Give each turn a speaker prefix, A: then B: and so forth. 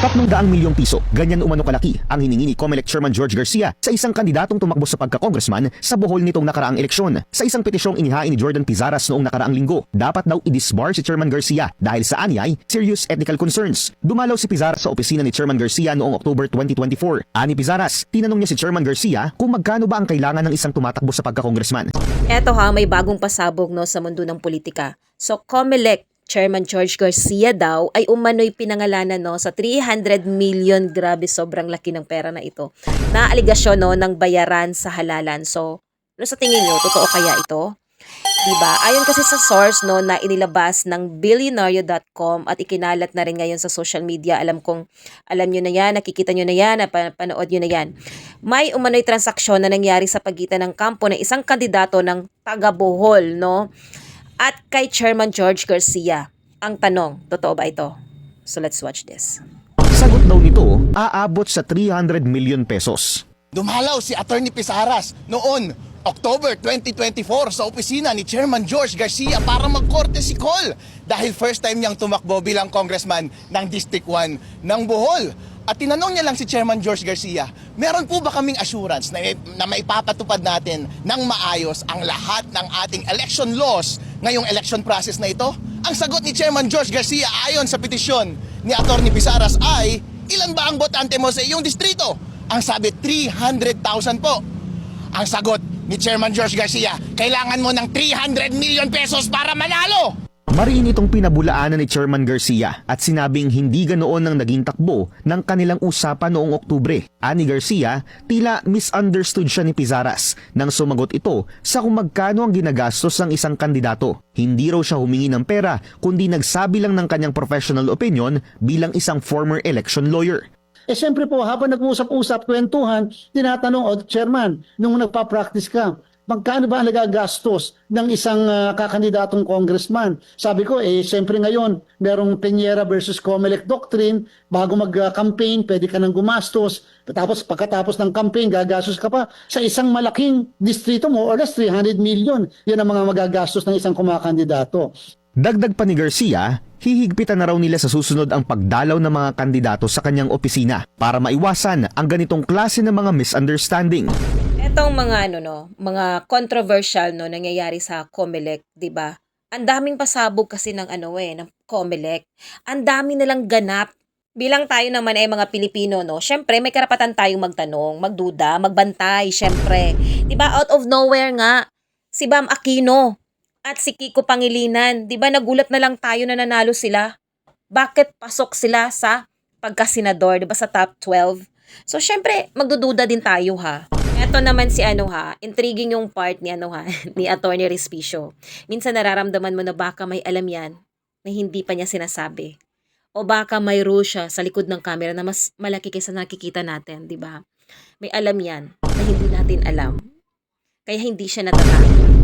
A: 300 milyong piso, ganyan umano kalaki ang hiningi ni COMELEC Chairman George Garcia sa isang kandidatong tumakbo sa pagka-congressman sa Bohol nitong nakaraang eleksyon. Sa isang petisyong inihain ni Jordan Pizaras noong nakaraang linggo, dapat daw i-disbar si Chairman Garcia dahil sa anyay, serious ethical concerns. Dumalaw si Pizaras sa opisina ni Chairman Garcia noong October 2024. Ani Pizaras, tinanong niya si Chairman Garcia kung magkano ba ang kailangan ng isang tumatakbo sa pagka-congressman.
B: Eto ha, may bagong pasabog no sa mundo ng politika. So COMELEC Chairman George Garcia daw ay umano'y pinangalanan no sa 300 million grabe sobrang laki ng pera na ito na aligasyon no ng bayaran sa halalan. So, ano sa tingin nyo, totoo kaya ito? Diba? Ayon kasi sa source no na inilabas ng billionario.com at ikinalat na rin ngayon sa social media. Alam kong alam nyo na yan, nakikita nyo na yan, napanood nyo na yan. May umano'y transaksyon na nangyari sa pagitan ng kampo ng isang kandidato ng taga Bohol, no? At kay Chairman George Garcia. Ang tanong, totoo ba ito? So let's watch this.
A: Sagot daw nito, aabot sa 300 million pesos.
C: Dumalaw si Attorney Pisaras noon, October 2024 sa opisina ni Chairman George Garcia para magkorte si Cole dahil first time niyang tumakbo bilang congressman ng District 1 ng Bohol. At tinanong niya lang si Chairman George Garcia, meron po ba kaming assurance na, na maipapatupad natin ng maayos ang lahat ng ating election laws ngayong election process na ito? Ang sagot ni Chairman George Garcia ayon sa petisyon ni Attorney Pisaras ay, ilan ba ang botante mo sa iyong distrito? Ang sabi, 300,000 po. Ang sagot ni Chairman George Garcia, kailangan mo ng 300 million pesos para manalo!
A: Mariin itong pinabulaanan ni Chairman Garcia at sinabing hindi ganoon ang naging takbo ng kanilang usapan noong Oktubre. Ani Garcia, tila misunderstood siya ni Pizaras nang sumagot ito sa kung magkano ang ginagastos ng isang kandidato. Hindi raw siya humingi ng pera kundi nagsabi lang ng kanyang professional opinion bilang isang former election lawyer.
D: Eh siyempre po, habang nag-usap-usap, kwentuhan, tinatanong, o chairman, nung nagpa-practice ka, magkano ba nagagastos ng isang ah, kakandidatong congressman? Sabi ko, eh siyempre ngayon, merong Peñera versus Comelec doctrine, bago mag-campaign, pwede ka nang gumastos, tapos pagkatapos ng campaign, gagastos ka pa sa isang malaking distrito mo, or less 300 million. Yan ang mga magagastos ng isang kumakandidato.
A: Dagdag pa ni Garcia, hihigpitan na raw nila sa susunod ang pagdalaw ng mga kandidato sa kanyang opisina para maiwasan ang ganitong klase ng mga misunderstanding.
B: Etong mga ano no, mga controversial no nangyayari sa COMELEC, 'di ba? Ang daming pasabog kasi ng ano eh, ng COMELEC. Ang dami nilang ganap. Bilang tayo naman ay mga Pilipino, no? Syempre, may karapatan tayong magtanong, magduda, magbantay, syempre. 'Di ba? Out of nowhere nga si Bam Aquino at si Kiko Pangilinan, 'di ba? Nagulat na lang tayo na nanalo sila. Bakit pasok sila sa pagkasenador, 'di ba sa top 12? So syempre, magdududa din tayo ha. Ito naman si ano ha, intriguing yung part ni ano ha, ni Attorney Respicio. Minsan nararamdaman mo na baka may alam yan na hindi pa niya sinasabi. O baka may rule siya sa likod ng camera na mas malaki kaysa nakikita natin, di ba? May alam yan na hindi natin alam. Kaya hindi siya natatakot.